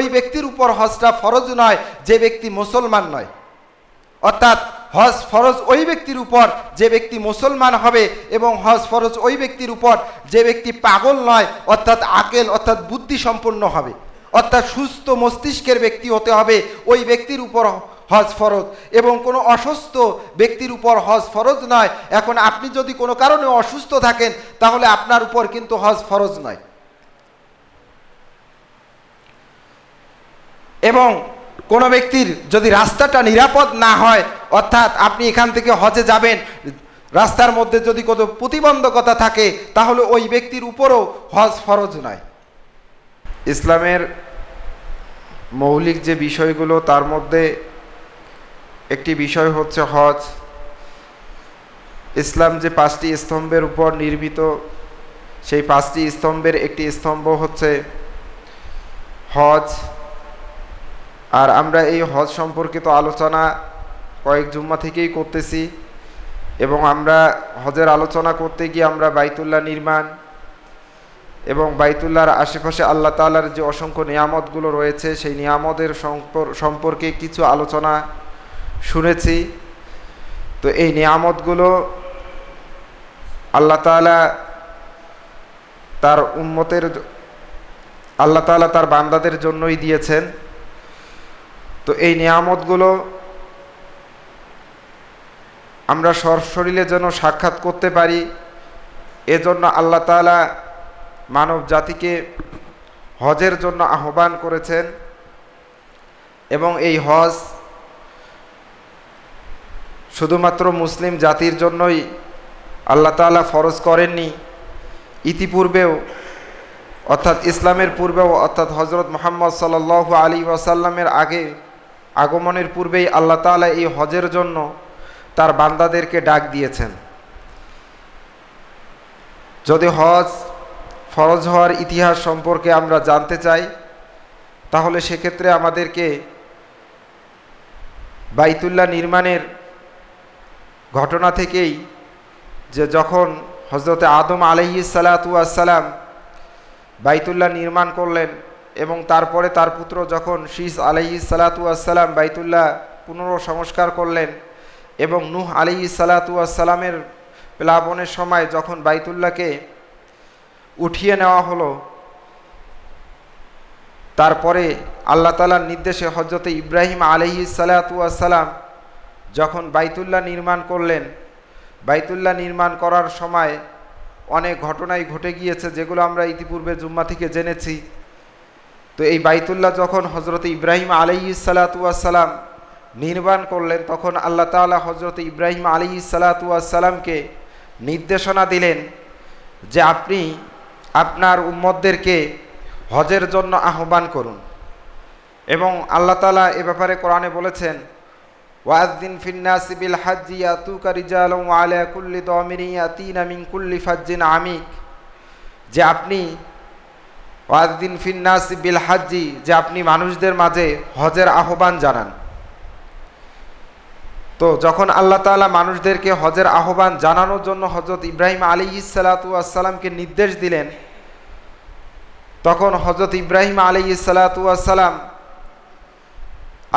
ওই ব্যক্তির উপর হজটা ফরজ নয়, যে ব্যক্তি মুসলমান নয়। অর্থাৎ হজ ফরজ ওই ব্যক্তির উপর, যে ব্যক্তি মুসলমান হবে, এবং হজ ফরজ ওই ব্যক্তির উপর, যে ব্যক্তি পাগল নয়, অর্থাৎ আকেল, অর্থাৎ বুদ্ধি সম্পন্ন হবে। অর্থাৎ সুস্থ মস্তিষ্কের ব্যক্তি হতে হবে ওই ব্যক্তির উপর হজ ফরজ। এবং কোনো অসুস্থ ব্যক্তির উপর হজ ফরজ নয়। এখন আপনি যদি কোনো কারণে অসুস্থ থাকেন, তাহলে আপনার উপর কিন্তু হজ ফরজ নয়। এবং কোনো ব্যক্তির যদি রাস্তাটা নিরাপদ না হয়, অর্থাৎ আপনি এখান থেকে হজে যাবেন, রাস্তার মধ্যে যদি কোনো প্রতিবন্ধকতা থাকে, তাহলে ওই ব্যক্তির উপরও হজ ফরজ নয়। ইসলামের মৌলিক যে বিষয়গুলো, তার মধ্যে একটি বিষয় হচ্ছে হজ। ইসলাম যে পাঁচটি স্তম্ভের উপর নির্মিত, সেই পাঁচটি স্তম্ভের একটি স্তম্ভ হচ্ছে হজ। আর আমরা এই হজ সম্পর্কিত আলোচনা কয়েক জুম্মা থেকেই করতেছি এবং আমরা হজের আলোচনা করতে গিয়ে আমরা বাইতুল্লাহ নির্মাণ এবং বাইতুল্লাহর আশেপাশে আল্লাহ তালার যে অসংখ্য নিয়ামতগুলো রয়েছে, সেই নিয়ামতের সম্পর- সম্পর্কে কিছু আলোচনা শুনেছি। তো এই নিয়ামতগুলো আল্লাহ তালা তার উম্মতের জ- আল্লাহ তালা তার বান্দাদের জন্যই দিয়েছেন। তো এই নিয়ামতগুলো আমরা সরশরীরে যেন সাক্ষাৎ করতে পারি, এজন্য আল্লাহ তালা মানব জাতিকে হজের জন্য আহ্বান করেছেন এবং এই হজ শুধুমাত্র মুসলিম জাতির জন্যই আল্লাহ তাআলা ফরজ করেননি। ইতিপূর্বেও, অর্থাৎ ইসলামের পূর্বেও, অর্থাৎ হজরত মোহাম্মদ সাল আলী ওয়াসাল্লামের আগে আগমনের পূর্বেই আল্লাহ তাআলা এই হজের জন্য তার বান্দাদেরকে ডাক দিয়েছেন। যদি হজ ফরজ হওয়ার ইতিহাস সম্পর্কে আমরা জানতে চাই, তাহলে সেক্ষেত্রে আমাদেরকে বাইতুল্লাহ নির্মাণের ঘটনা থেকেই যে যখন হজরতে আদম আলহি সালাতাম বাইতুল্লাহ নির্মাণ করলেন এবং তারপরে তার পুত্র যখন শীষ আলহি সালাতাম বাইতুল্লাহ পুনঃসংস্কার করলেন এবং নূহ আলহি সালাতামের প্লাবনের সময় যখন বাইতুল্লাহকে উঠিয়ে নেওয়া হলো, তারপরে আল্লাহ তালার নির্দেশে হজরতে ইব্রাহিম আলহি সালাতাম যখন বাইতুল্লাহ নির্মাণ করলেন, বাইতুল্লাহ নির্মাণ করার সময় অনেক ঘটনাই ঘটে গিয়েছে যেগুলো আমরা ইতিপূর্বে জুম্মা থেকে জেনেছি। তো এই বাইতুল্লাহ যখন হজরত ইব্রাহিম আলহি সালাতাম নির্মাণ করলেন, তখন আল্লাহ তালা হজরত ইব্রাহিম আলহি সালাতামকে নির্দেশনা দিলেন যে আপনি আপনার উম্মদদেরকে হজের জন্য আহ্বান করুন। এবং আল্লাহ তালা এ ব্যাপারে কোরআনে বলেছেন ওয়াজদিন ফিন্নাসি বিল হাজ্জি ইয়াতুকা রিজালুম আলা কুল্লি দামিরি ইয়াতিনা মিন কুল্লি ফাজ্জিন আমিক। যে আপনি ওয়াজদিন ফিন্নাসি বিল হাজ্জি, যে আপনি মানুষদের মাঝে হজের আহ্বান জানান। তো যখন আল্লাহ তাআলা মানুষদেরকে হজের আহ্বান জানানোর জন্য হজরত ইব্রাহিম আলী সালাতামকে নির্দেশ দিলেন, তখন হজরত ইব্রাহিম আলী সালাতাম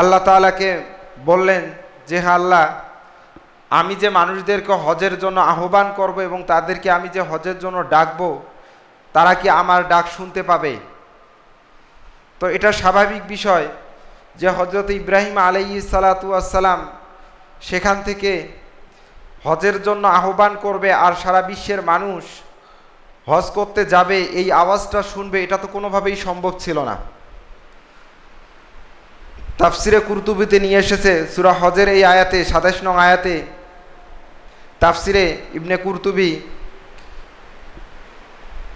আল্লাহ তাআলাকে বললেন যে হ্যাঁ আল্লাহ, আমি যে মানুষদেরকে হজের জন্য আহ্বান করব এবং তাদেরকে আমি যে হজের জন্য ডাকবো তারা কি আমার ডাক শুনতে পাবে? তো এটা স্বাভাবিক বিষয় যে হজরত ইব্রাহিম আলাই সালাতাম সেখান থেকে হজের জন্য আহ্বান করবে আর সারা বিশ্বের মানুষ হজ করতে যাবে, এই আওয়াজটা শুনবে, এটা তো কোনোভাবেই সম্ভব ছিল না। তাফসিরে কুরতুবিতে নিয়ে এসেছে সুরা হজের এই আয়াতে, সাতাশ নং আয়াতে, তাফসিরে ইবনে কুরতুবি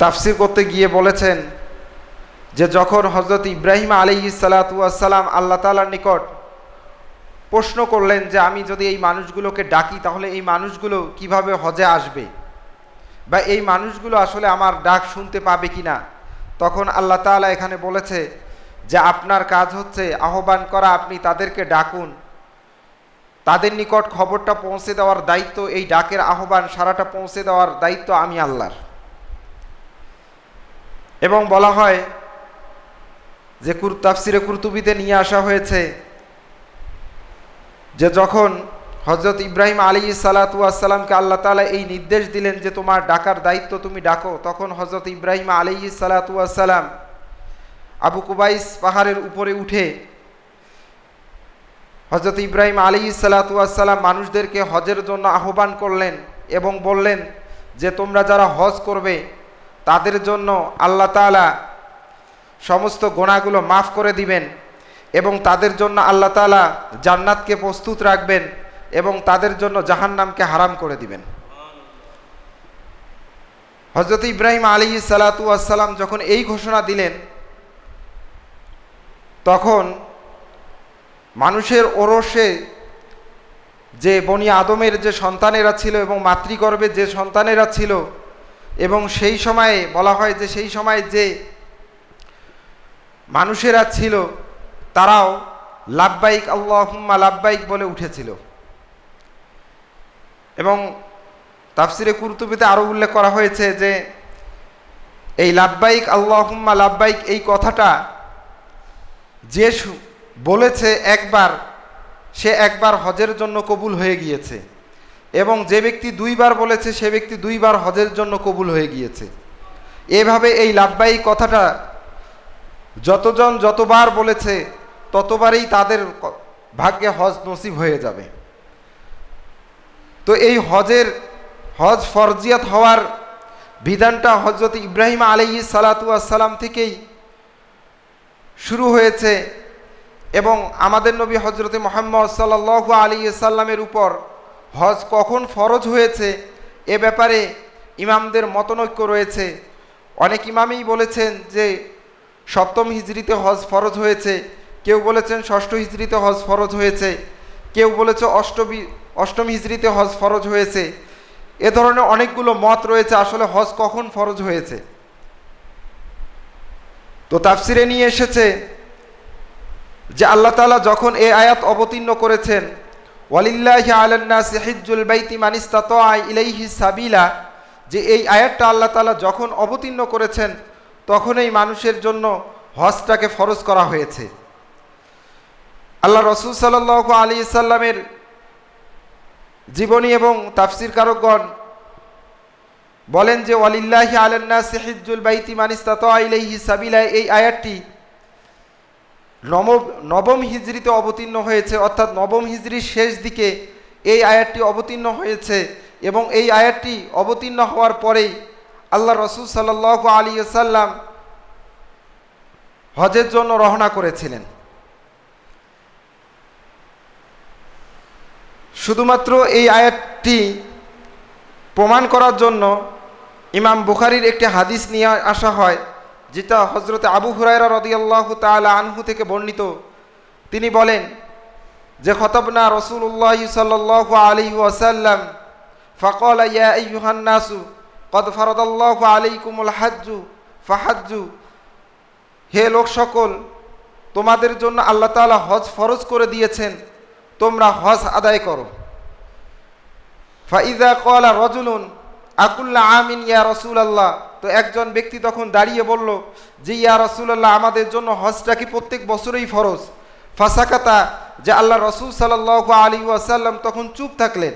তাফসির করতে গিয়ে বলেছেন যে যখন হজরত ইব্রাহিম আলী সালাতাম আল্লাহ তালার নিকট প্রশ্ন করলেন যে আমি যদি এই মানুষগুলোকে ডাকি, তাহলে এই মানুষগুলো কীভাবে হজে আসবে? বা এই মানুষগুলো আসলে আমার ডাক শুনতে পাবে কি না তখন আল্লাহ তালা এখানে বলেছে যে আপনার কাজ হচ্ছে আহ্বান করা, আপনি তাদেরকে ডাকুন। তাদের নিকট খবরটা পৌঁছে দেওয়ার দায়িত্ব, এই ডাকের আহ্বান সারাটা পৌঁছে দেওয়ার দায়িত্ব আমি আল্লাহর। এবং বলা হয় যে কুর তাফসিরে কুরতুবিতে নিয়ে আসা হয়েছে যে যখন হজরত ইব্রাহিম আলী সালাতামকে আল্লাহ তালা এই নির্দেশ দিলেন যে তোমার ডাকার দায়িত্ব তুমি ডাকো, তখন হজরত ইব্রাহিম আলী সালাতাম আবু কুবাইস পাহাড়ের উপরে উঠে হজরত ইব্রাহিম আলী সালাতাম মানুষদেরকে হজের জন্য আহ্বান করলেন এবং বললেন যে তোমরা যারা হজ করবে তাদের জন্য আল্লাহ তালা সমস্ত গোনাগুলো মাফ করে দিবেন এবং তাদের জন্য আল্লাহ তালা জান্নাতকে প্রস্তুত রাখবেন এবং তাদের জন্য জাহান্নামকে হারাম করে দিবেন। হজরত ইব্রাহিম আলী সালাতু আসসালাম যখন এই ঘোষণা দিলেন, তখন মানুষের ওরসে যে বনি আদমের যে সন্তানেরা ছিল এবং মাতৃগর্ভে যে সন্তানেরা ছিল এবং সেই সময়ে বলা হয় যে সেই সময় যে মানুষেরা ছিল, তারাও লাভবাইক আল্লাহুম্মা লাভবাইক বলে উঠেছিল। এবং তাফসিরে কুরতুবিতে আরও উল্লেখ করা হয়েছে যে, এই লাভবাইক আল্লাহুম্মা লাভবাইক এই কথাটা যে বলেছে একবার, সে একবার হজের জন্য কবুল হয়ে গিয়েছে। এবং যে ব্যক্তি দুইবার বলেছে, সে ব্যক্তি দুইবার হজের জন্য কবুল হয়ে গিয়েছে। এভাবে এই লাভবাহিক কথাটা যতজন যতবার বলেছে, ততবারই তাদের ভাগ্যে হজ নসিব হয়ে যাবে। তো এই হজের, হজ ফরজিয়াত হওয়ার বিধানটা হজরত ইব্রাহিম আলহি সালাতু আসসালাম থেকেই শুরু হয়েছে এবং আমাদের নবী হজরতে মোহাম্মদ সাল্লাল্লাহু আলী সাল্লামের উপর হজ কখন ফরজ হয়েছে এ ব্যাপারে ইমামদের মতনৈক্য রয়েছে। অনেক ইমামই বলেছেন যে, সপ্তম হিজড়িতে হজ ফরজ হয়েছে। কেউ বলেছেন ষষ্ঠ হিজড়িতে হজ ফরজ হয়েছে। কেউ বলেছে অষ্টমী অষ্টম হিজড়িতে হজ ফরজ হয়েছে। এ ধরনের অনেকগুলো মত রয়েছে আসলে হজ কখন ফরজ হয়েছে। তো তাফসিরে নিয়ে এসেছে যে আল্লাহ তাআলা যখন এ আয়াত অবতীর্ণ করেছেন ওয়ালিল্লাহি আলান্না সিহিজুল বাইতি মানিস্তাতা ইলাইহি সাবিলা। যে এই আয়াতটা আল্লাহ তাআলা যখন অবতীর্ণ করেছেন তখন এই মানুষের জন্য হজটাকে ফরজ করা হয়েছে। আল্লাহ রসুল সাল্লাহ আলী সাল্লামের জীবনী এবং তাফসির কারকগণ বলেন যে, ওয়ালিল্লাহি আলান্না সিহিজুল বাইতি মানিস্তাতা ইলাইহি সাবিলা, এই আয়াতটি নব নবম হিজড়িতে অবতীর্ণ হয়েছে, অর্থাৎ নবম হিজড়ির শেষ দিকে এই আয়াতটি অবতীর্ণ হয়েছে এবং এই আয়াতটি অবতীর্ণ হওয়ার পরেই আল্লাহ রসুল সাল্লাহ আলী সাল্লাম হজের জন্য রহনা করেছিলেন। শুধুমাত্র এই আয়াতটি প্রমাণ করার জন্য ইমাম বুখারির একটি হাদিস নিয়ে আসা হয় যেটা হজরত আবু হুরায়রা রদিয়াল্লাহ তালা আনহু থেকে বর্ণিত, তিনি বলেন যে, খতবনা রসুল্লাহ সাল্লাহ আলী ওয়াসাল্লাম, ফকল ইয়া ইউহান্নাসু কদ ফরদাল্লাহ আলাইকুমুল হাজ্জু, ফাহাজ্জু, হে লোক সকল, তোমাদের জন্য আল্লাহ তাআলা হজ ফরজ করে দিয়েছেন, তোমরা হজ আদায় করো। ফাইদা কলা রজুলুন, আকুল্লা আমিন ইয়া রসুল আল্লাহ তো একজন ব্যক্তি তখন দাঁড়িয়ে বলল যে ইয়া রসুলাল্লাহ, আমাদের জন্য হজটা কি প্রত্যেক বছরেই ফরজ? ফাঁসাকাতা, যে আল্লাহ রসুল সাল্লাহ আলী ওয়াসাল্লাম তখন চুপ থাকলেন।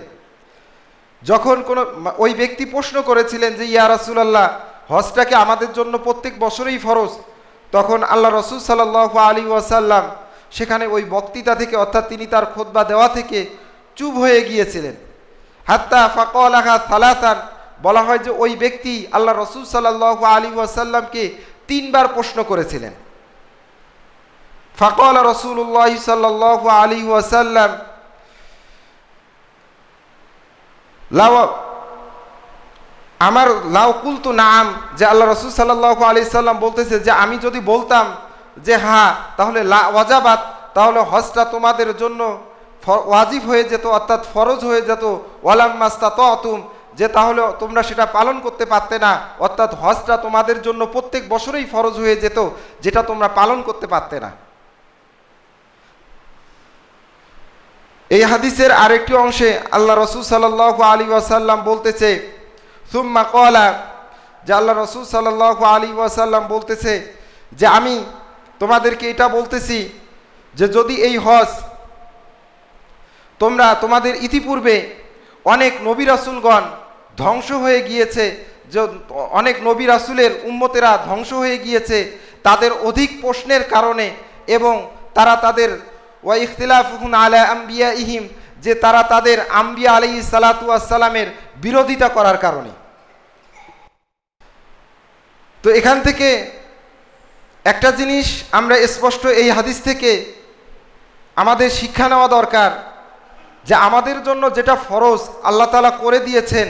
যখন কোনো ওই ব্যক্তি প্রশ্ন করেছিলেন যে, ইয়া রসুলাল্লাহ হজটাকে আমাদের জন্য প্রত্যেক বছরেই ফরজ? তখন আল্লাহ রসুল সাল্লাহ আলী ওয়াসাল্লাম সেখানে ওই বক্তৃতা থেকে, অর্থাৎ তিনি তার খোদবা দেওয়া থেকে চুপ হয়ে গিয়েছিলেন। হাত্তা ফাকল আহা সালাতান বলা হয় যে ওই ব্যক্তি আল্লাহ রসুল সাল্লাহ আলী ওয়াসাল্লামকে তিনবার প্রশ্ন করেছিলেন। ফাকল রসুল্লাহ সাল্লাহ আলী ওয়াসাল্লাম লাও আমার লাউ কুলতু নাম যে আল্লাহ রসুল সাল্লাহ আলি সাল্লাম বলতেছে যে আমি যদি বলতাম যে হ্যাঁ তাহলে লা, ওয়াজাবাত, তাহলে হজটা তোমাদের জন্য ওয়াজিব হয়ে যেত, অর্থাৎ ফরজ হয়ে যেত, ওয়ালাম মাস্তা তুম যে তাহলে তোমরা সেটা পালন করতে পারতে না। অর্থাৎ হজটা তোমাদের জন্য প্রত্যেক বছরেই ফরজ হয়ে যেত, যেটা তোমরা পালন করতে পারতে না। এই হাদিসের আরেকটি অংশে আল্লাহ রসুল সাল্লাহ আলী ওয়াসাল্লাম বলতেছে, সুম্মা কলা যে আল্লাহ রসুল সাল্লাহ আলী ওয়াসাল্লাম বলতেছে যে, আমি তোমাদেরকে এটা বলতেছি যে, যদি এই হজ তোমরা তোমাদের ইতিপূর্বে অনেক নবী রাসুলগণ ধ্বংস হয়ে গিয়েছে, যে, অনেক নবী রাসুলের উম্মতেরা ধ্বংস হয়ে গিয়েছে, তাদের অধিক প্রশ্নের কারণে এবং তারা তাদের, ওয়া ইখতিলাফুন আলা আম্বিয়া ইহিম যে তারা তাদের আম্বিয়া আলাই সালাতামের বিরোধিতা করার কারণে। তো এখান থেকে একটা জিনিস আমরা স্পষ্ট এই হাদিস থেকে আমাদের শিক্ষা নেওয়া দরকার, যে আমাদের জন্য যেটা ফরজ, আল্লাহ তালা করে দিয়েছেন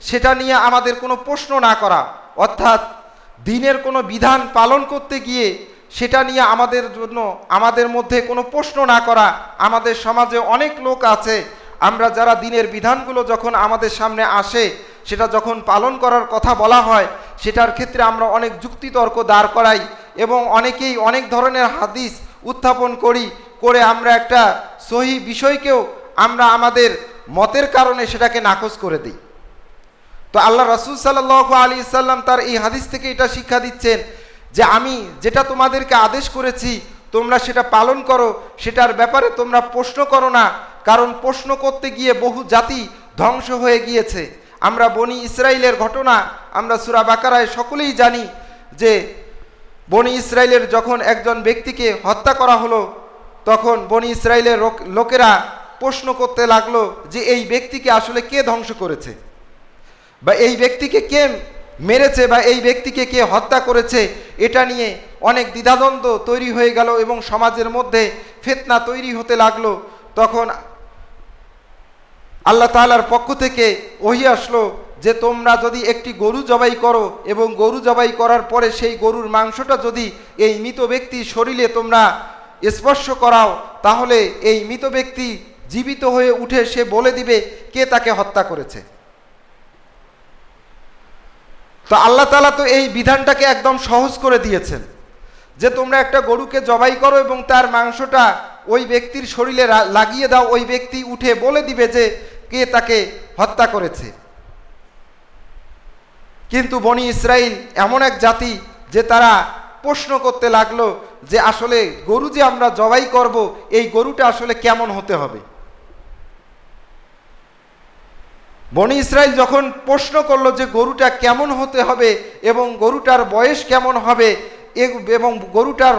সেটা নিয়ে আমাদের কোনো প্রশ্ন না করা। অর্থাৎ দিনের কোনো বিধান পালন করতে গিয়ে সেটা নিয়ে আমাদের জন্য, আমাদের মধ্যে কোনো প্রশ্ন না করা। আমাদের সমাজে অনেক লোক আছে। আমরা যারা দিনের বিধানগুলো যখন আমাদের সামনে আসে, সেটা যখন পালন করার কথা বলা হয়, সেটার ক্ষেত্রে আমরা অনেক যুক্তিতর্ক দাঁড় করাই এবং অনেকেই অনেক ধরনের হাদিস উত্থাপন করি, করে আমরা একটা সহি বিষয়কেও আমরা আমাদের মতের কারণে সেটাকে নাকচ করে দিই। তো আল্লাহ রসুল সাল্লাহ আলী সাল্লাম তার এই হাদিস থেকে এটা শিক্ষা দিচ্ছেন যে আমি যেটা তোমাদেরকে আদেশ করেছি, তোমরা সেটা পালন করো, সেটার ব্যাপারে তোমরা প্রশ্ন করো না, কারণ প্রশ্ন করতে গিয়ে বহু জাতি ধ্বংস হয়ে গিয়েছে। আমরা বনি ইসরায়েলের ঘটনা, আমরা সুরা বাকারায় সকলেই জানি যে বনি ইসরায়েলের যখন একজন ব্যক্তিকে হত্যা করা হলো, তখন বনি ইসরায়েলের লোকেরা প্রশ্ন করতে লাগল যে এই ব্যক্তিকে আসলে কে ধ্বংস করেছে। বা এই ব্যক্তিকে কে মেরেছে বা এই ব্যক্তিকে কে হত্যা করেছে, এটা নিয়ে অনেক দ্বিধাদ্বন্দ্ব তৈরি হয়ে গেল এবং সমাজের মধ্যে ফেতনা তৈরি হতে লাগল। তখন আল্লাহ তাআলার পক্ষ থেকে ওহি আসলো যে, তোমরা যদি একটি গরু জবাই করো এবং গরু জবাই করার পরে সেই গরুর মাংসটা যদি এই মৃত ব্যক্তির শরীরে তোমরা স্পর্শ করাও, তাহলে এই মৃত ব্যক্তি জীবিত হয়ে উঠে সে বলে দিবে কে তাকে হত্যা করেছে। তো আল্লাহ তালা তো এই বিধানটাকে একদম সহজ করে দিয়েছেন যে তোমরা একটা গরুকে জবাই করো এবং তার মাংসটা ওই ব্যক্তির শরীরে লাগিয়ে দাও, ওই ব্যক্তি উঠে বলে দিবে যে কে তাকে হত্যা করেছে। কিন্তু বনি ইসরাইল এমন এক জাতি যে তারা প্রশ্ন করতে লাগল যে আসলে গরু যে আমরা জবাই করব, এই গরুটা আসলে কেমন হতে হবে? বনি ইসরায়েল যখন প্রশ্ন করল যে গরুটা কেমন হতে হবে এবং গরুটার বয়স কেমন হবে এবং গরুটার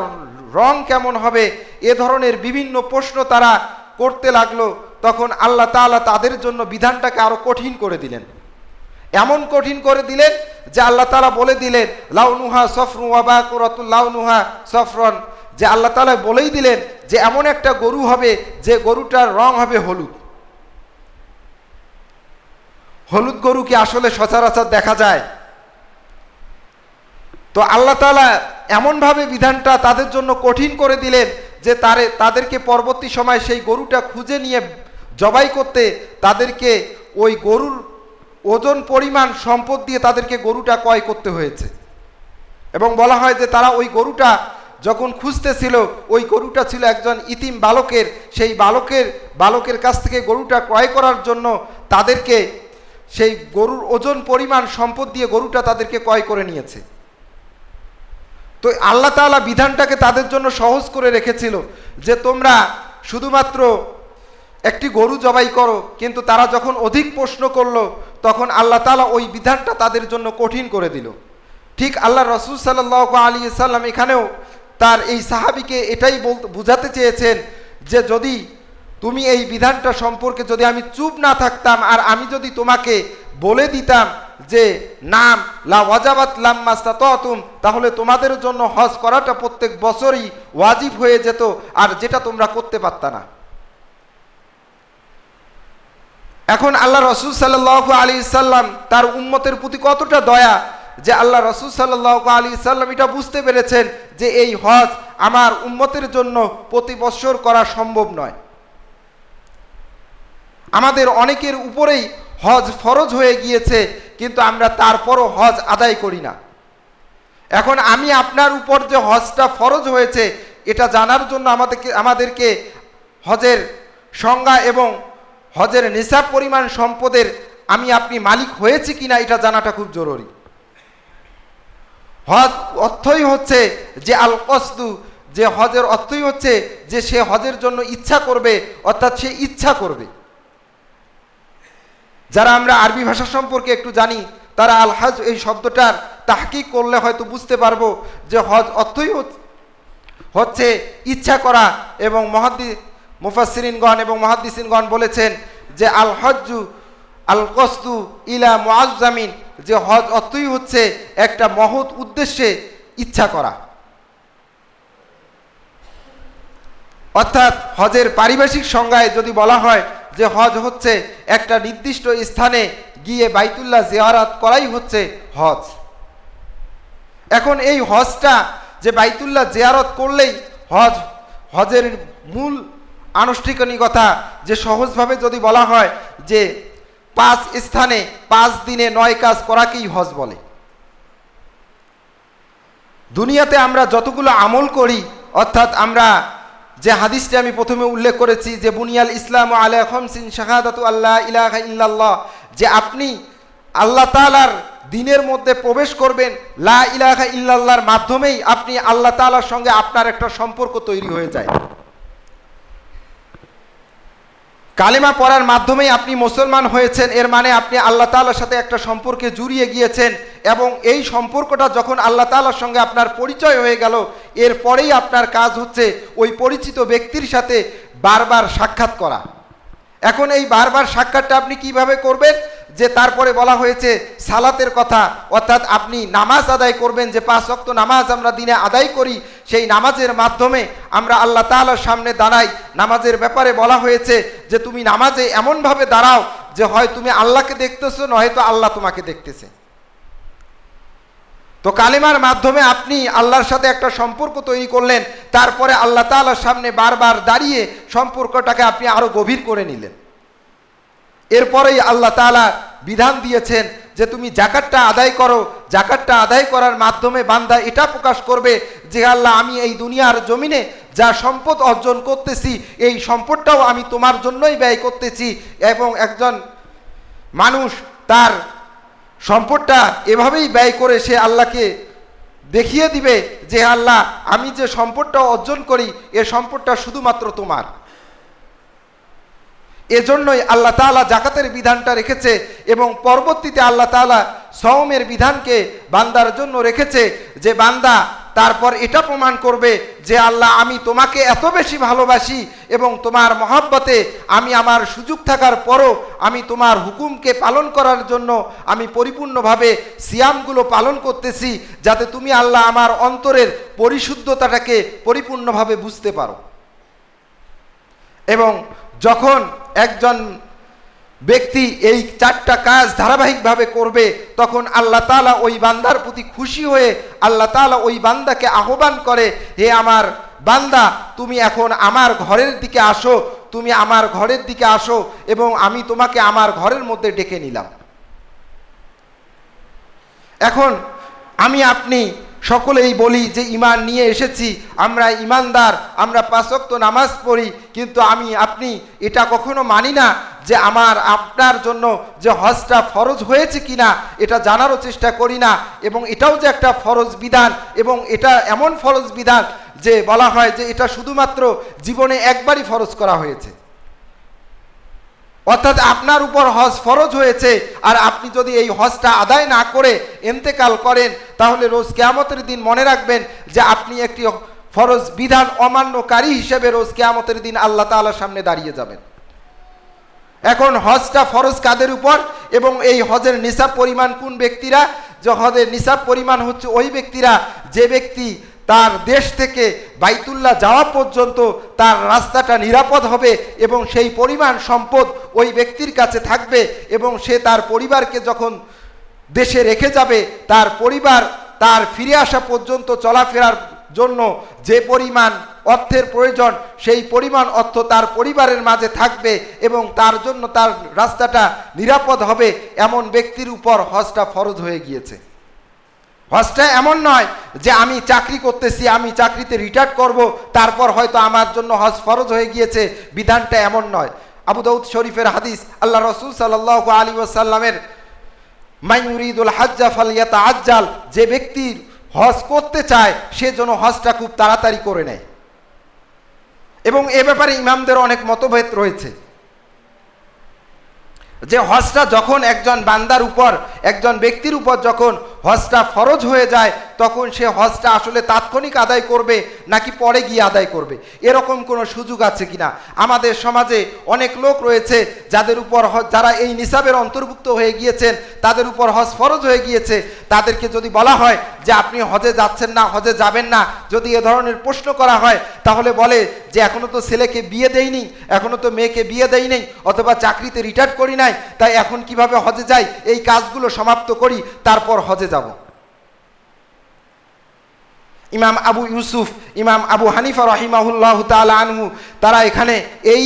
রং কেমন হবে, এ ধরনের বিভিন্ন প্রশ্ন তারা করতে লাগল। তখন আল্লাহ তাআলা তাদের জন্য বিধানটাকে আরও কঠিন করে দিলেন। এমন কঠিন করে দিলেন যে আল্লাহ তাআলা বলে দিলেন লাউনুহা সফরু কুরাতুল লাউনুহা সফরন। যে আল্লাহ তাআলা বলেই দিলেন যে, এমন একটা গরু হবে যে গরুটার রং হবে হলুদ। হলুদ গরু কি আসলে সচরাচর দেখা যায়? তো আল্লাহ তালা এমনভাবে বিধানটা তাদের জন্য কঠিন করে দিলেন যে তারে, তাদেরকে পরবর্তী সময় সেই গরুটা খুঁজে নিয়ে জবাই করতে তাদেরকে ওই গরুর ওজন পরিমাণ, সম্পদ দিয়ে তাদেরকে গরুটা ক্রয় করতে হয়েছে। এবং বলা হয় যে তারা ওই গরুটা যখন খুঁজতেছিল, ওই গরুটা ছিল একজন ইতিম বালকের, সেই বালকের বালকের কাছ থেকে গরুটা ক্রয় করার জন্য তাদেরকে সেই গরুর ওজন পরিমাণ সম্পদ দিয়ে গরুটা তাদেরকে ক্রয় করে নিয়েছে। তো আল্লাহ তাআলা বিধানটাকে তাদের জন্য সহজ করে রেখেছিল যে তোমরা শুধুমাত্র একটি গরু জবাই করো, কিন্তু তারা যখন অধিক প্রশ্ন করল, তখন আল্লাহ তাআলা ওই বিধানটা তাদের জন্য কঠিন করে দিল। ঠিক আল্লাহ রসুল সাল্লাহ আলী সাল্লাম এখানেও তার এই সাহাবিকে এটাই বুঝাতে চেয়েছেন যে যদি তুমি এই বিধানটা সম্পর্কে যদি আমি চুপ না থাকতাম আর আমি যদি তোমাকে বলে দিতাম যে, নাম, লা ওয়াজাবাত লাম্মা সাতাতুম তাহলে তোমাদের জন্য হজ করাটা প্রত্যেক বছরই ওয়াজিব হয়ে যেত আর যেটা তোমরা করতে পারতা না। এখন আল্লাহ রসুল সাল্লাহ আলী সাল্লাম তার উম্মতের প্রতি কতটা দয়া যে আল্লাহ রসুল সাল্লাহ আলী সাল্লাম এটা বুঝতে পেরেছেন যে এই হজ আমার উম্মতের জন্য প্রতি বৎসর করা সম্ভব নয়। আমাদের অনেকের উপরেই হজ ফরজ হয়ে গিয়েছে, কিন্তু আমরা তারপরও হজ আদায় করি না। এখন আমি আপনার উপর যে হজটা ফরজ হয়েছে, এটা জানার জন্য আমাদেরকে আমাদেরকে হজের সংজ্ঞা এবং হজের নিসাব পরিমাণ সম্পদের আমি, আপনি মালিক হয়েছি কিনা এটা জানাটা খুব জরুরি। হজ অর্থই হচ্ছে যে আল কস্তু যে হজের অর্থই হচ্ছে যে সে হজের জন্য ইচ্ছা করবে, অর্থাৎ সে ইচ্ছা করবে। যারা আমরা আরবি ভাষা সম্পর্কে একটু জানি, তারা আল হজ এই শব্দটার তাহকিক করলে হয়তো বুঝতে পারব যে হজ অর্থই হচ্ছে ইচ্ছা করা এবং মহাদ্দি মুফাসিরিনগণ এবং মহাদ্দিসিনগণ বলেছেন যে আল হজ্জু আল কস্তু ইলা মুআজ্জামিন, যে হজ অর্থই হচ্ছে একটা মহৎ উদ্দেশ্যে ইচ্ছা করা। অর্থাৎ হজের পারিভাষিক সংজ্ঞায় যদি বলা হয় যে হজ হচ্ছে একটা নির্দিষ্ট স্থানে গিয়ে বাইতুল্লাহ জিয়ারাত করাই হচ্ছে হজ। এখন এই হজটা যে বাইতুল্লাহ জিয়ারত করলেই হজ, হজের মূল আনুষ্ঠানিকতা যে সহজভাবে যদি বলা হয় যে পাঁচ স্থানে পাঁচ দিনে নয় কাজ করাকেই হজ বলে। দুনিয়াতে আমরা যতগুলো আমল করি, অর্থাৎ আমরা যে হাদিসটি আমি প্রথমে উল্লেখ করেছি যে, বুনিয়াল ইসলাম আলা খমসিন শাহাদাতু আল্লাহ ইলাহা ইল্লাল্লাহ যে আপনি আল্লাহ তালার দিনের মধ্যে প্রবেশ করবেন লা ইলাহা ইল্লাল্লাহর মাধ্যমেই আপনি আল্লাহ তালার সঙ্গে আপনার একটা সম্পর্ক তৈরি হয়ে যায়। কালেমা পড়ার মাধ্যমেই আপনি মুসলমান হয়েছেন, এর মানে আপনি আল্লাহ তাআলার সাথে একটা সম্পর্কে জুড়িয়ে গিয়েছেন এবং এই সম্পর্কটা যখন আল্লাহ তাআলার সঙ্গে আপনার পরিচয় হয়ে গেল, এর পরেই আপনার কাজ হচ্ছে ওই পরিচিত ব্যক্তির সাথে বারবার সাক্ষাৎ করা। এখন এই বারবার সাক্ষাৎটা আপনি কীভাবে করবেন? যে তারপরে বলা হয়েছে সালাতের কথা, অর্থাৎ আপনি নামাজ আদায় করবেন, যে পাঁচ অক্ত নামাজ আমরা দিনে আদায় করি, সেই নামাজের মাধ্যমে আমরা আল্লাহ তাআলার সামনে দাঁড়াই। নামাজের ব্যাপারে বলা হয়েছে যে তুমি নামাজে এমনভাবে দাঁড়াও যে হয় তুমি আল্লাহকে দেখতেছো নয়তো আল্লাহ তোমাকে দেখতেছে। তো কালেমার মাধ্যমে আপনি আল্লাহর সাথে একটা সম্পর্ক তৈরি করলেন, তারপরে আল্লাহ তাআলার সামনে বারবার দাঁড়িয়ে সম্পর্কটাকে আপনি আরও গভীর করে নিলেন। এরপরেই আল্লাহ তাআলা বিধান দিয়েছেন যে তুমি জাকাতটা আদায় করো, জাকাতটা আদায় করার মাধ্যমে বান্দা এটা প্রকাশ করবে যে আল্লাহ, আমি এই দুনিয়ার জমিনে যা সম্পদ অর্জন করতেছি, এই সম্পদটাও আমি তোমার জন্যই ব্যয় করতেছি এবং একজন মানুষ তার সম্পদটা এভাবেই ব্যয় করে সে আল্লাহকে দেখিয়ে দিবে যে আল্লাহ, আমি যে সম্পদটা অর্জন করি, এ সম্পদটা শুধুমাত্র তোমার। এজন্যই আল্লাহ তাআলা জাকাতের বিধানটা রেখেছে এবং পরবর্তীতে আল্লাহ তাআলা সওমের বিধানকে বান্দার জন্য রেখেছে যে বান্দা, তারপর এটা প্রমাণ করবে যে আল্লাহ, আমি তোমাকে এত বেশি ভালোবাসি এবং তোমার মহাব্বতে আমি আমার সুযোগ থাকার পরও আমি তোমার হুকুমকে পালন করার জন্য আমি পরিপূর্ণভাবে সিয়ামগুলো পালন করতেছি যাতে তুমি আল্লাহ আমার অন্তরের পরিশুদ্ধতাটাকে পরিপূর্ণভাবে বুঝতে পারো। এবং যখন একজন ব্যক্তি এই চারটা কাজ ধারাবাহিকভাবে করবে, তখন আল্লাহ তাআলা ওই বান্দার প্রতি খুশি হয়ে আল্লাহ তাআলা ওই বান্দাকে আহ্বান করে, হে আমার বান্দা, তুমি এখন আমার ঘরের দিকে আসো, তুমি আমার ঘরের দিকে আসো এবং আমি তোমাকে আমার ঘরের মধ্যে ডেকে নিলাম। এখন আমি, আপনি সকলেই বলি যে ইমান নিয়ে এসেছি, আমরা ইমানদার আমরা পাঁচক্ত নামাজ পড়ি, কিন্তু আমি, আপনি এটা কখনো মানি না যে আমার, আপনার জন্য যে হজটা ফরজ হয়েছে কিনা, এটা জানারও চেষ্টা করি না। এবং এটাও যে একটা ফরজ বিধান, এবং এটা এমন ফরজ বিধান যে বলা হয় যে এটা শুধুমাত্র জীবনে একবারই ফরজ করা হয়েছে। অর্থাৎ আপনার উপর হজ ফরজ হয়েছে, আর আপনি যদি এই হজটা আদায় না করে এন্তেকাল করেন, তাহলে রোজ কেয়ামতের দিন মনে রাখবেন যে আপনি একটি ফরজ বিধান অমান্যকারী হিসেবে রোজ কেয়ামতের দিন আল্লাহ তাআলার সামনে দাঁড়িয়ে যাবেন। এখন হজটা ফরজ কাদের উপর? এবং এই হজের নিসাব পরিমাণ কোন ব্যক্তিরা? যে হজের নিসাব পরিমাণ হচ্ছে ওই ব্যক্তিরা, যে ব্যক্তি তার দেশ থেকে বাইতুল্লাহ যাওয়া পর্যন্ত তার রাস্তাটা নিরাপদ হবে এবং সেই পরিমাণ সম্পদ ওই ব্যক্তির কাছে থাকবে এবং সে তার পরিবারকে যখন দেশে রেখে যাবে, তার পরিবার তার ফিরে আসা পর্যন্ত চলাফেরার জন্য যে পরিমাণ অর্থের প্রয়োজন, সেই পরিমাণ অর্থ তার পরিবারের মাঝে থাকবে এবং তার জন্য তার রাস্তাটা নিরাপদ হবে, এমন ব্যক্তির উপর হজটা ফরজ হয়ে গিয়েছে। হজটা এমন নয় যে আমি চাকরি করতেছি, আমি চাকরিতে রিটায়ার করব, তারপর হয়তো আমার জন্য হজ ফরজ হয়ে গিয়েছে, বিধানটা এমন নয়। আবু দাউদ শরীফের হাদিস আল্লাহ রসুল সাল্লাহ আলী ওসাল্লামের মাইউরিদুল হাজ্জা ফালিয়াতা আজ্জাল যে ব্যক্তির হজ করতে চায়, সে যেন হজটা খুব তাড়াতাড়ি করে নেয়। এবং এ ব্যাপারে ইমামদের অনেক মতভেদ রয়েছে। যে হজটা যখন একজন বান্দার উপর একজন ব্যক্তির উপর যখন হজটা ফরজ হয়ে যায় তখন সে হজটা আসলে তাৎক্ষণিক আদায় করবে নাকি পরে গিয়ে আদায় করবে? এরকম কোনো সুযোগ আছে কিনা? আমাদের সমাজে অনেক লোক রয়েছে যাদের উপর যারা এই নিসাবের অন্তর্ভুক্ত হয়ে গিয়েছেন, তাদের উপর হজ ফরজ হয়ে গিয়েছে। তাদেরকে যদি বলা হয় যে আপনি হজে যাচ্ছেন না, হজে যাবেন না, যদি এ ধরনের প্রশ্ন করা হয়, তাহলে বলে যে এখনও তো ছেলেকে বিয়ে দেয়নি, এখনও তো মেয়েকে বিয়ে দেই নেই অথবা চাকরিতে রিটায়ার করি নাই, তাই এখন কীভাবে হজে যাই, এই কাজগুলো সমাপ্ত করি, তারপর হজে যাব। ইমাম আবু ইউসুফ, ইমাম আবু হানিফা রহিমাহুল্লাহ তাআলা আনহু, তারা এখানে এই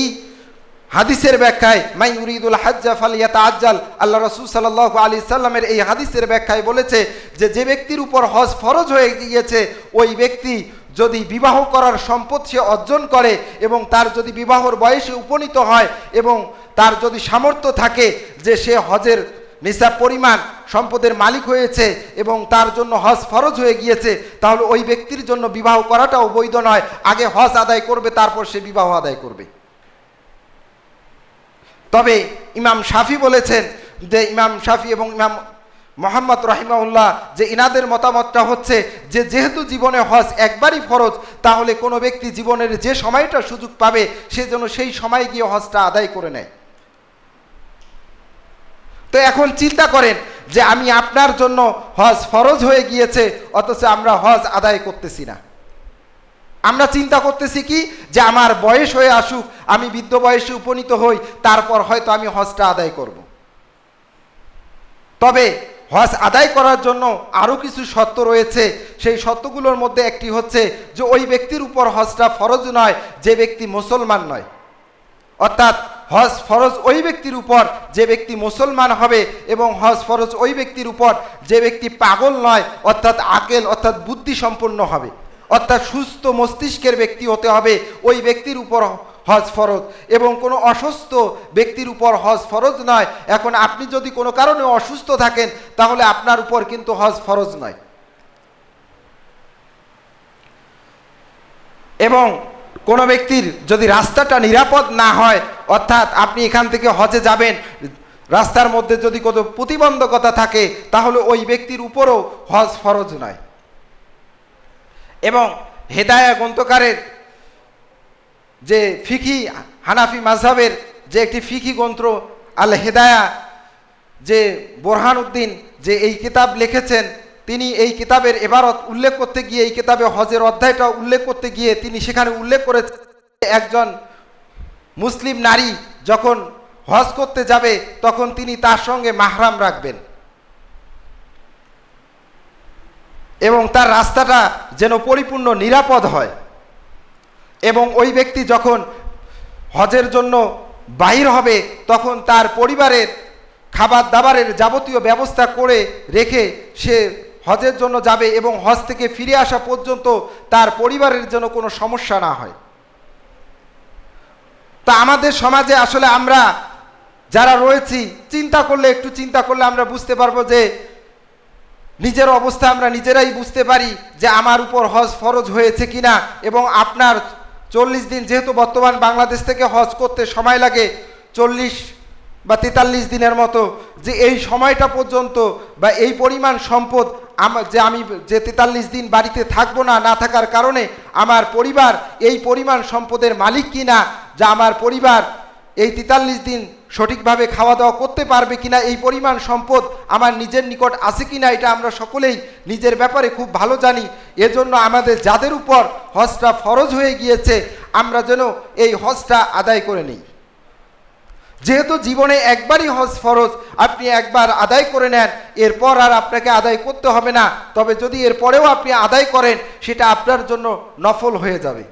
হাদিসের ব্যাখ্যায়, মাই উরিদুল হাজ্জা ফালিয়াতা আজ্জাল আল্লাহ রসুল সাল্লাহ আলী সাল্লামের এই হাদিসের ব্যাখ্যায় বলেছে যে যে ব্যক্তির উপর হজ ফরজ হয়ে গিয়েছে, ওই ব্যক্তি যদি বিবাহ করার সম্পদ সে অর্জন করে এবং তার যদি বিবাহর বয়সে উপনীত হয় এবং তার যদি সামর্থ্য থাকে যে সে হজের নিসাব পরিমাণ সম্পদের মালিক হয়েছে এবং তার জন্য হজ ফরজ হয়ে গিয়েছে, তাহলে ওই ব্যক্তির জন্য বিবাহ করাটাও বৈধ নয়। আগে হজ আদায় করবে, তারপর সে বিবাহ আদায় করবে। তবে ইমাম শাফি বলেছেন যে ইমাম শাফি এবং ইমাম মোহাম্মদ রাহিমাউল্লাহ যে ইনাদের মতামতটা হচ্ছে যে যেহেতু জীবনে হজ একবারই ফরজ, তাহলে কোনো ব্যক্তি জীবনের যে সময়টা সুযোগ পাবে, সে যেন সেই সময় গিয়ে হজটা আদায় করে নেয়। তো এখন চিন্তা করেন যে আমি আপনার জন্য হজ ফরজ হয়ে গিয়েছে, অথচ আমরা হজ আদায় করতেছি না। আমরা চিন্তা করতেছি কি যে আমার বয়স হয়ে আসুক, আমি বৃদ্ধ বয়সে উপনীত হই, তারপর হয়তো আমি হজটা আদায় করব। তবে হজ আদায় করার জন্য আরও কিছু শর্ত রয়েছে। সেই শর্তগুলোর মধ্যে একটি হচ্ছে যে ওই ব্যক্তির উপর হজটা ফরজ নয়, যে ব্যক্তি মুসলমান নয়। অর্থাৎ হজ ফরজ ওই ব্যক্তির উপর যে ব্যক্তি মুসলমান হবে এবং হজ ফরজ ওই ব্যক্তির উপর যে ব্যক্তি পাগল নয়, অর্থাৎ আকেল, অর্থাৎ বুদ্ধি সম্পন্ন হবে, অর্থাৎ সুস্থ মস্তিষ্কের ব্যক্তি হতে হবে ওই ব্যক্তির উপর হজ ফরজ। এবং কোনো অসুস্থ ব্যক্তির উপর হজ ফরজ নয়। এখন আপনি যদি কোনো কারণে অসুস্থ থাকেন, তাহলে আপনার উপর কিন্তু হজ ফরজ নয়। এবং কোনো ব্যক্তির যদি রাস্তাটা নিরাপদ না হয়, অর্থাৎ আপনি এখান থেকে হজে যাবেন, রাস্তার মধ্যে যদি কোনো প্রতিবন্ধকতা থাকে, তাহলে ওই ব্যক্তির উপরও হজ ফরজ নয়। এবং হেদায়া গ্রন্থকারের যে ফিকি হানাফি মাঝহাবের যে একটি ফিকি গ্রন্থ আল হেদায়া যে বোরহান উদ্দিন যে এই কিতাব লিখেছেন তিনি এই কিতাবের এবারত উল্লেখ করতে গিয়ে, এই কিতাবে হজের অধ্যায়টা উল্লেখ করতে গিয়ে তিনি সেখানে উল্লেখ করেছেন একজন মুসলিম নারী যখন হজ করতে যাবে, তখন তিনি তার সঙ্গে মাহরাম রাখবেন। এবং তার রাস্তাটা যেন পরিপূর্ণ নিরাপদ হয়। এবং ওই ব্যক্তি যখন হজের জন্য বাহির হবে, তখন তার পরিবারের খাবার দাবারের যাবতীয় ব্যবস্থা করে রেখে সে হজের জন্য যাবে এবং হজ থেকে ফিরে আসা পর্যন্ত তার পরিবারের জন্য কোনো সমস্যা না হয়। তা আমাদের সমাজে আসলে আমরা যারা রয়েছি, চিন্তা করলে, একটু চিন্তা করলে আমরা বুঝতে পারব যে নিজের অবস্থা আমরা নিজেরাই বুঝতে পারি যে আমার উপর হজ ফরজ হয়েছে কিনা এবং আপনার চল্লিশ দিন, যেহেতু বর্তমান বাংলাদেশ থেকে হজ করতে সময় লাগে, চল্লিশ বা তেতাল্লিশ দিনের মতো যে এই সময়টা পর্যন্ত বা এই পরিমাণ সম্পদ যে আমি যে তেতাল্লিশ দিন বাড়িতে থাকব না না থাকার কারণে আমার পরিবার এই পরিমাণ সম্পদের মালিক কিনা, যা আমার পরিবার এই তেতাল্লিশ দিন সঠিকভাবে খাওয়া দাওয়া করতে পারবে কিনা, এই পরিমাণ সম্পদ আমার নিজের নিকট আছে কিনা, এটা আমরা সকলেই নিজের ব্যাপারে খুব ভালো জানি। এজন্য আমাদের যাদের উপর হজটা ফরজ হয়ে গিয়েছে, আমরা যেন এই হজটা আদায় করে নিই। যেহেতু জীবনে একবারই হজ ফরজ, আপনি একবার আদায় করে নেন, এরপর আর আপনাকে আদায় করতে হবে না। তবে যদি এরপরেও আপনি আদায় করেন, সেটা আপনার জন্য নফল হয়ে যাবে।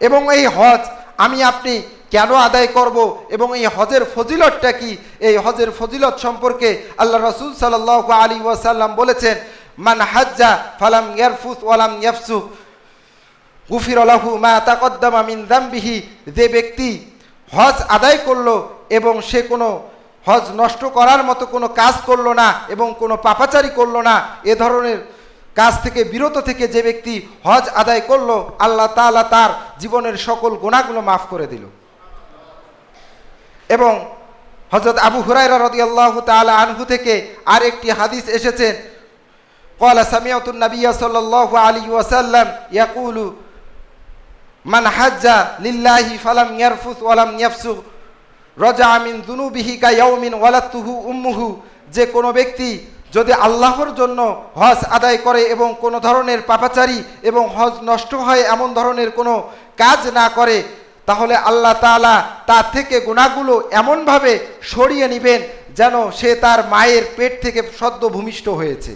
এবং এই হজ, আমি আপনি কেন আদায় করব এবং এই হজের ফজিলতটা কি? এই হজের ফজিলত সম্পর্কে আল্লাহ রসুল সাল্লাহ আলী ওয়াসাল্লাম বলেছেন, মান হাজ্জা ফালাম ইয়ারফুস ওয়ালাম ইয়াফসুক গুফির আলাহু মা তাকদ্দামা মিন দাম্বিহি যে ব্যক্তি হজ আদায় করল এবং সে কোনো হজ নষ্ট করার মতো কোনো কাজ করল না এবং কোনো পাপাচারি করল না, এ ধরনের কাজ থেকে, বিরত থেকে যে ব্যক্তি হজ আদায় করল, আল্লাহ তালা তার জীবনের সকল গোনাগুলো মাফ করে দিল। এবং হজরত আবু হুরাইরা রদি আল্লাহ তালা আনহু থেকে আর একটি হাদিস এসেছেন কলা সামিয়াতুল নবিয়া সাল্লাহ আলী ওয়াসাল্লাম ইয়াকুলু মান হাজ্জা লিল্লাহি ফালাম ইয়ারফুস ওয়ালাম ইয়াফসুক রজা আমিন দুনুবিহি কায়াউমিন ওয়ালাতুহু উম্মুহু। যে কোনো ব্যক্তি যদি আল্লাহর জন্য হজ আদায় করে এবং কোনো ধরনের পাপাচারী এবং হজ নষ্ট হয় এমন ধরনের কোনো কাজ না করে, তাহলে আল্লাহ তালা তার থেকে গুণাগুলো এমনভাবে সরিয়ে নেবেন যেন সে তার মায়ের পেট থেকে সদ্য ভূমিষ্ঠ হয়েছে।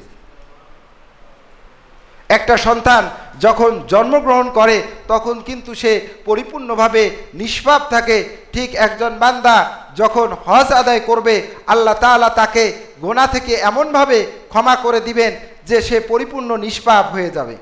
একটা সন্তান যখন জন্মগ্রহণ করে, তখন কিন্তু সে পরিপূর্ণভাবে নিষ্পাপ থাকে। ঠিক একজন বান্দা যখন হজ আদায় করবে, আল্লাহ তালা তাকে গোনা থেকে এমনভাবে ক্ষমা করে দিবেন যে সে পরিপূর্ণ নিষ্পাপ হয়ে যাবে।